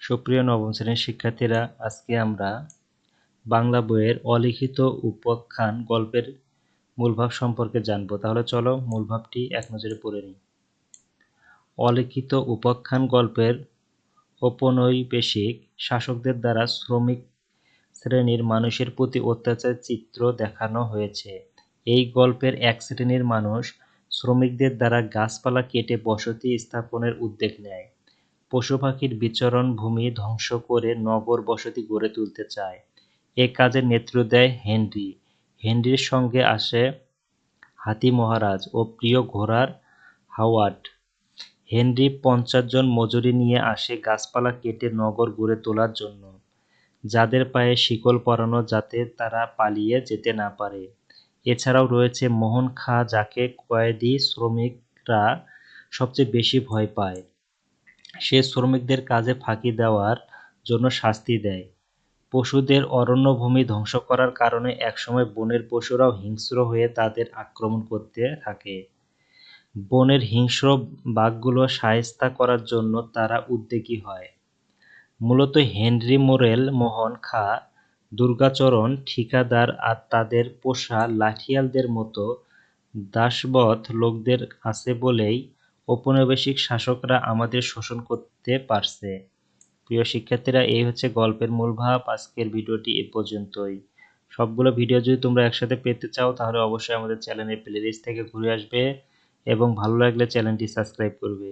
সুপ্রিয় নবম শ্রেণির শিক্ষার্থীরা, আজকে আমরা বাংলা বইয়ের অলিখিত উপাখ্যান গল্পের মূলভাব সম্পর্কে জানব। তাহলে চলো মূলভাবটি এক নজরে পড়ে নিই। অলিখিত উপাখ্যান গল্পের ঔপনৈবেশিক শাসকদের দ্বারা শ্রমিক শ্রেণির মানুষের প্রতি অত্যাচার চিত্র দেখানো হয়েছে। এই গল্পের এক শ্রেণির মানুষ শ্রমিকদের দ্বারা গাছপালা কেটে বসতি স্থাপনের উদ্যোগ নেয়। পশু পাখির বিচরণ ভূমি ধ্বংস করে নগর বসতি গড়ে তুলতে চায়। এ কাজে নেতৃত্ব দেয় হেনরি। হেনরির সঙ্গে আসে হাতি মহারাজ ও প্রিয় ঘোড়ার হাওয়ার্ড। হেনরি পঞ্চাশ জন মজুরি নিয়ে আসে গাছপালা কেটে নগর গড়ে তোলার জন্য। যাদের পায়ে শিকল পরানো যাতে তারা পালিয়ে যেতে না পারে। এছাড়াও রয়েছে মোহন খা, যাকে কয়েদি শ্রমিকরা সবচেয়ে বেশি ভয় পায়। সে শ্রমিকদের কাজে ফাঁকি দেওয়ার জন্য শাস্তি দেয়। পশুদের অরণ্যভূমি ধ্বংস করার কারণে একসময় বনের পশুরাও হিংস্র হয়ে তাদের আক্রমণ করতে থাকে। বনের হিংস্র বাঘগুলো সায়স্তা করার জন্য তারা উদ্যোগী হয়। মূলত হেনরি মোরেল মোহন খা, দুর্গাচরণ, ঠিকাদার আর তাদের পোষা লাঠিয়ালদের মতো দাসবধ লোকদের আছে বলেই ঔপনিবেশিক শাসকরা আমাদের শোষণ করতে পারছে। প্রিয় শিক্ষার্থীরা, এই হচ্ছে গল্পের মূল ভাব। আজকের ভিডিওটি এ পর্যন্তই। সবগুলো ভিডিও যদি তোমরা একসাথে পেতে চাও, তাহলে অবশ্যই আমাদের চ্যানেলের প্লেলিস্ট থেকে ঘুরে আসবে এবং ভালো লাগলে চ্যানেলটি সাবস্ক্রাইব করবে।